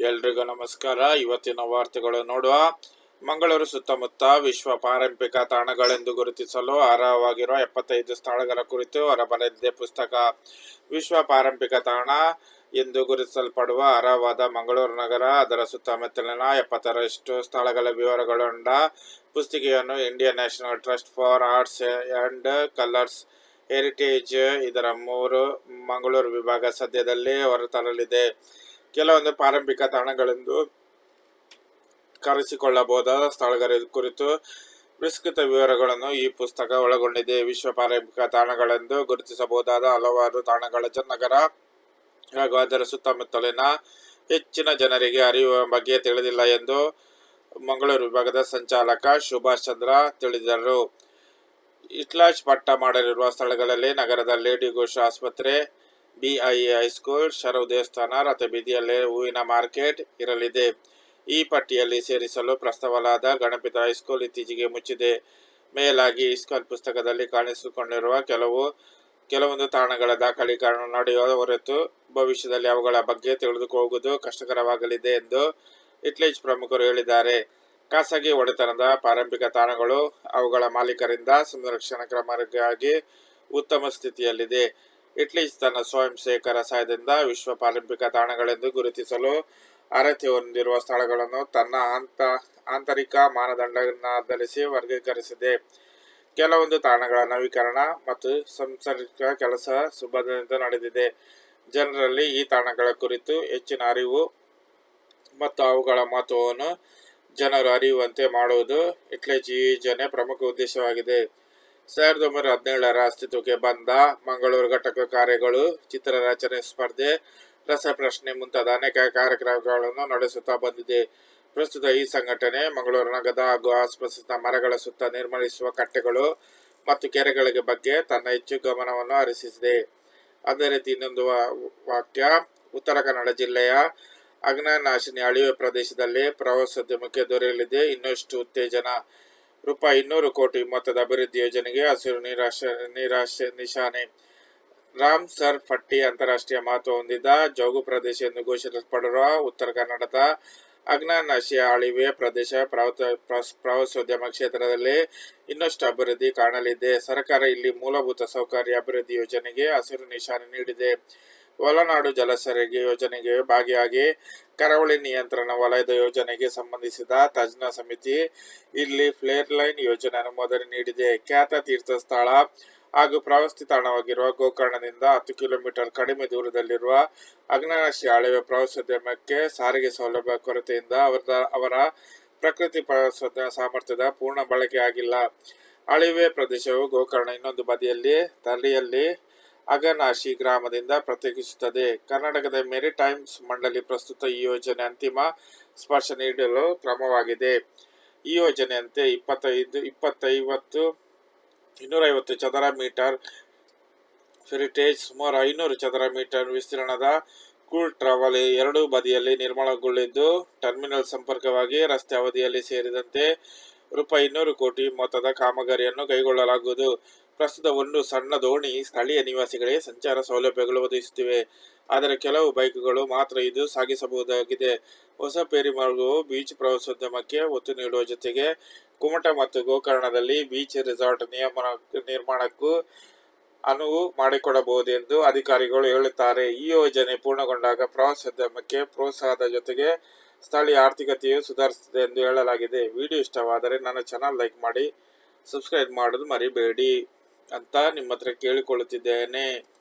ಎಲ್ರಿಗೂ ನಮಸ್ಕಾರ. ಇವತ್ತಿನ ವಾರ್ತೆಗಳು ನೋಡುವ. ಮಂಗಳೂರು ಸುತ್ತಮುತ್ತ ವಿಶ್ವ ಪಾರಂಪರಿಕ ತಾಣಗಳೆಂದು ಗುರುತಿಸಲು ಅರ್ಹವಾಗಿರುವ ಎಪ್ಪತ್ತೈದು ಸ್ಥಳಗಳ ಕುರಿತು ಹೊರಬರಲಿದೆ ಪುಸ್ತಕ. ವಿಶ್ವ ಪಾರಂಪರಿಕ ತಾಣ ಎಂದು ಗುರುತಿಸಲ್ಪಡುವ ಅರ್ಹವಾದ ಮಂಗಳೂರು ನಗರ, ಅದರ ಸುತ್ತಮುತ್ತಲಿನ ಎಪ್ಪತ್ತರಷ್ಟು ಸ್ಥಳಗಳ ವಿವರಗಳೊಂಡ ಪುಸ್ತಿಕೆಯನ್ನು Indian National Trust for Arts and Colours Heritage ಇದರ ಮೂರು ಮಂಗಳೂರು ವಿಭಾಗ ಸದ್ಯದಲ್ಲಿ ಹೊರತರಲಿದೆ. ಕೆಲವೊಂದು ಪಾರಂಭಿಕ ತಾಣಗಳೆಂದು ಕರೆಸಿಕೊಳ್ಳಬಹುದಾದ ಸ್ಥಳಗಳ ಕುರಿತು ವಿಸ್ತೃತ ವಿವರಗಳನ್ನು ಈ ಪುಸ್ತಕ ಒಳಗೊಂಡಿದೆ. ವಿಶ್ವ ಪಾರಂಭಿಕ ತಾಣಗಳೆಂದು ಗುರುತಿಸಬಹುದಾದ ಹಲವಾರು ತಾಣಗಳ ಜನಗರ ನಗರ ಹಾಗೂ ಅದರ ಸುತ್ತಮುತ್ತಲಿನ ಹೆಚ್ಚಿನ ಜನರಿಗೆ ಅರಿಯುವ ಬಗ್ಗೆ ತಿಳಿದಿಲ್ಲ ಎಂದು ಮಂಗಳೂರು ವಿಭಾಗದ ಸಂಚಾಲಕ ಸುಭಾಷ್ ಚಂದ್ರ ತಿಳಿದರು ಇಟ್ಲಾಶ್ ಪಟ್ಟ ಮಾಡಲಿರುವ ಸ್ಥಳಗಳಲ್ಲಿ ನಗರದ ಲೇಡಿ ಘೋಷ ಆಸ್ಪತ್ರೆ ಬಿಐಎ ಹೈಸ್ಕೂಲ್ ಶರವ್ ದೇವಸ್ಥಾನ ರಥಬೀದಿಯಲ್ಲಿ ಹೂವಿನ ಮಾರ್ಕೆಟ್ ಇರಲಿದೆ. ಈ ಪಟ್ಟಿಯಲ್ಲಿ ಸೇರಿಸಲು ಪ್ರಸ್ತಾವಲಾದ ಗಣಪಿತ ಹೈಸ್ಕೂಲ್ ಇತ್ತೀಚೆಗೆ ಮುಚ್ಚಿದೆ. ಮೇಲಾಗಿ ಇಸ್ಕಾನ್ ಪುಸ್ತಕದಲ್ಲಿ ಕಾಣಿಸಿಕೊಂಡಿರುವ ಕೆಲವು, ಕೆಲವೊಂದು ತಾಣಗಳ ದಾಖಲೀಕರಣ ನಡೆಯುವ ಹೊರತು ಭವಿಷ್ಯದಲ್ಲಿ ಅವುಗಳ ಬಗ್ಗೆ ತಿಳಿದುಕೊಳ್ಳುವುದು ಕಷ್ಟಕರವಾಗಲಿದೆ ಎಂದು ಇಟ್ಲೇಜ್ ಪ್ರಮುಖರು ಹೇಳಿದ್ದಾರೆ. ಖಾಸಗಿ ಒಡೆತನದ ಪ್ರಾರಂಭಿಕ ತಾಣಗಳು ಅವುಗಳ ಮಾಲೀಕರಿಂದ ಸಂರಕ್ಷಣಾ ಕ್ರಮಕ್ಕಾಗಿ ಉತ್ತಮ ಸ್ಥಿತಿಯಲ್ಲಿದೆ. ಇಟ್ಲೀಜ್ ತನ್ನ ಸ್ವಯಂ ಸೇವಕರ ಸಹಾಯದಿಂದ ವಿಶ್ವ ಪಾರಂಪಿಕ ತಾಣಗಳೆಂದು ಗುರುತಿಸಲು ಅರ್ಹತೆ ಹೊಂದಿರುವ ಸ್ಥಳಗಳನ್ನು ತನ್ನ ಆಂತ ಆಂತರಿಕ ಮಾನದಂಡವನ್ನಾಧರಿಸಿ ವರ್ಗೀಕರಿಸಿದೆ. ಕೆಲವೊಂದು ತಾಣಗಳ ನವೀಕರಣ ಮತ್ತು ಸಂಸರ್ಗ ಕೆಲಸ ಸುಭದ್ರದಿಂದ ನಡೆದಿದೆ. ಜನರಲ್ಲಿ ಈ ತಾಣಗಳ ಕುರಿತು ಹೆಚ್ಚಿನ ಅರಿವು ಮತ್ತು ಅವುಗಳ ಮಹತ್ವವನ್ನು ಜನರು ಅರಿಯುವಂತೆ ಮಾಡುವುದು ಇಟ್ಲೇಜ್ ಈ ಯೋಜನೆ ಪ್ರಮುಖ ಉದ್ದೇಶವಾಗಿದೆ. ಸಾವಿರದ ಒಂಬೈನೂರ ಹದಿನೇಳರ ಅಸ್ತಿತ್ವಕ್ಕೆ ಬಂದ ಮಂಗಳೂರು ಘಟಕ ಕಾರ್ಯಗಳು ಚಿತ್ರರಚನೆ ಸ್ಪರ್ಧೆ, ರಸಪ್ರಶ್ನೆ ಮುಂತಾದ ಅನೇಕ ಕಾರ್ಯಕ್ರಮಗಳನ್ನು ನಡೆಸುತ್ತಾ ಬಂದಿದೆ. ಪ್ರಸ್ತುತ ಈ ಸಂಘಟನೆ ಮಂಗಳೂರು ನಗದ ಹಾಗೂ ಆಸುಪಾಸಿನ ಮರಗಳ ಸುತ್ತ ನಿರ್ಮಿಸುವ ಕಟ್ಟೆಗಳು ಮತ್ತು ಕೆರೆಗಳಿಗೆ ಬಗ್ಗೆ ತನ್ನ ಹೆಚ್ಚು ಗಮನವನ್ನು ಹರಿಸಿದೆ. ಅದೇ ರೀತಿ ಇನ್ನೊಂದು ವಾಕ್ಯ, ಉತ್ತರ ಕನ್ನಡ ಜಿಲ್ಲೆಯ ಅಗ್ನನಾಶಿನಿ ಅಳಿವೆ ಪ್ರದೇಶದಲ್ಲಿ ಪ್ರವಾಸೋದ್ಯಮಕ್ಕೆ ದೊರೆಯಲಿದೆ. ಇನ್ನಷ್ಟು ಉತ್ತೇಜನ ರೂಪಾಯಿ ಇನ್ನೂರು ಕೋಟಿ ಮೊತ್ತದ ಅಭಿವೃದ್ಧಿ ಯೋಜನೆಗೆ ಹಸಿರು ನಿರಾಶ ನಿರಾಶ ನಿಶಾನೆ. ರಾಮ್ ಸರ್ ಫಟ್ಟಿ ಅಂತಾರಾಷ್ಟ್ರೀಯ ಮಹತ್ವ ಹೊಂದಿದ ಜೋಗು ಪ್ರದೇಶ ಎಂದು ಘೋಷಿಸಲ್ಪಡುವ ಉತ್ತರ ಕನ್ನಡದ ಅಗ್ನಾನಾಶಿಯ ಅಳಿವೆ ಪ್ರದೇಶ ಪ್ರವಾಸ- ಪ್ರವಾಸ- ಪ್ರವಾಸೋದ್ಯಮ ಕ್ಷೇತ್ರದಲ್ಲಿ ಇನ್ನಷ್ಟು ಅಭಿವೃದ್ಧಿ ಕಾಣಲಿದೆ. ಸರ್ಕಾರ ಇಲ್ಲಿ ಮೂಲಭೂತ ಸೌಕರ್ಯ ಅಭಿವೃದ್ಧಿ ಯೋಜನೆಗೆ ಹಸಿರು ನಿಶಾನೆ ನೀಡಿದೆ. ಒಳನಾಡು ಜಲಸಾರಿಗೆ ಯೋಜನೆಗೆ ಭಾಗಿಯಾಗಿ ಕರಾವಳಿ ನಿಯಂತ್ರಣ ವಲಯದ ಯೋಜನೆಗೆ ಸಂಬಂಧಿಸಿದ ತಜ್ಞ ಸಮಿತಿ ಇಲ್ಲಿ ಫ್ಲೇರ್ ಲೈನ್ ಯೋಜನೆ ಅನುಮೋದನೆ ನೀಡಿದೆ. ಖ್ಯಾತ ತೀರ್ಥ ಸ್ಥಳ ಹಾಗೂ ಪ್ರವಾಸಿ ತಾಣವಾಗಿರುವ ಗೋಕರ್ಣದಿಂದ ಹತ್ತು ಕಿಲೋಮೀಟರ್ ಕಡಿಮೆ ದೂರದಲ್ಲಿರುವ ಅಗ್ನರಾಶಿ ಅಳಿವೆ ಪ್ರವಾಸೋದ್ಯಮಕ್ಕೆ ಸಾರಿಗೆ ಸೌಲಭ್ಯ ಕೊರತೆಯಿಂದ ಅವರ ಅವರ ಪ್ರಕೃತಿ ಪ್ರವಾಸೋದ್ಯಮ ಸಾಮರ್ಥ್ಯದ ಪೂರ್ಣ ಬಳಕೆಯಾಗಿಲ್ಲ. ಅಳಿವೆ ಪ್ರದೇಶವು ಗೋಕರ್ಣ ಇನ್ನೊಂದು ಬದಿಯಲ್ಲಿ ತಳಿಯಲ್ಲಿ ಅಗನಾಶಿ ಗ್ರಾಮದಿಂದ ಪ್ರತ್ಯೇಕಿಸುತ್ತದೆ. ಕರ್ನಾಟಕದ ಮೆರಿಟೈಮ್ಸ್ ಮಂಡಳಿ ಪ್ರಸ್ತುತ ಈ ಯೋಜನೆ ಅಂತಿಮ ಸ್ಪರ್ಶ ನೀಡಲು ಕ್ರಮವಾಗಿದೆ. ಈ ಯೋಜನೆಯಂತೆ ಇಪ್ಪತ್ತೈದು, ಇಪ್ಪತ್ತೈವತ್ತು, ಇನ್ನೂರೈವತ್ತು ಚದರ ಮೀಟರ್ ಫೆರಿಟೇಜ್ ಸುಮಾರು ಐನೂರು ಚದರ ಮೀಟರ್ ವಿಸ್ತೀರ್ಣದ ಕೂಲ್ ಟ್ರಾವಲ್ ಎರಡೂ ಬದಿಯಲ್ಲಿ ನಿರ್ಮಾಣಗೊಳ್ಳಿದ್ದು ಟರ್ಮಿನಲ್ ಸಂಪರ್ಕವಾಗಿ ರಸ್ತೆ ಅವಧಿಯಲ್ಲಿ ಸೇರಿದಂತೆ ರೂಪಾಯಿ ಇನ್ನೂರು ಕೋಟಿ ಮೊತ್ತದ ಕಾಮಗಾರಿಯನ್ನು ಕೈಗೊಳ್ಳಲಾಗುವುದು. ಪ್ರಸ್ತುತ ಒಂದು ಸಣ್ಣ ದೋಣಿ ಸ್ಥಳೀಯ ನಿವಾಸಿಗಳಿಗೆ ಸಂಚಾರ ಸೌಲಭ್ಯಗಳು ಒದಗಿಸುತ್ತಿವೆ. ಆದರೆ ಕೆಲವು ಬೈಕ್ಗಳು ಮಾತ್ರ ಇದು ಸಾಗಿಸಬಹುದಾಗಿದೆ. ಹೊಸ ಪೇರಿಮಾರ್ಗವು ಬೀಚ್ ಪ್ರವಾಸೋದ್ಯಮಕ್ಕೆ ಒತ್ತು ನೀಡುವ ಜೊತೆಗೆ ಕುಮಟ ಮತ್ತು ಗೋಕರ್ಣದಲ್ಲಿ ಬೀಚ್ ರೆಸಾರ್ಟ್ ನಿಯಮ ನಿರ್ಮಾಣಕ್ಕೂ ಅನುವು ಮಾಡಿಕೊಡಬಹುದೆಂದು ಅಧಿಕಾರಿಗಳು ಹೇಳುತ್ತಾರೆ. ಈ ಯೋಜನೆ ಪೂರ್ಣಗೊಂಡಾಗ ಪ್ರವಾಸೋದ್ಯಮಕ್ಕೆ ಪ್ರೋತ್ಸಾಹದ ಜೊತೆಗೆ ಸ್ಥಳೀಯ ಆರ್ಥಿಕತೆಯು ಸುಧಾರಿಸುತ್ತದೆ ಎಂದು ಹೇಳಲಾಗಿದೆ. ವಿಡಿಯೋ ಇಷ್ಟವಾದರೆ ನನ್ನ ಚಾನಲ್ ಲೈಕ್ ಮಾಡಿ, ಸಬ್ಸ್ಕ್ರೈಬ್ ಮಾಡೋದು ಮರಿಬೇಡಿ. ಅಂತ ನಿಮ್ಮ ಹತ್ರ ಕೇಳಿಕೊಳ್ಳುತ್ತಿದ್ದೇನೆ.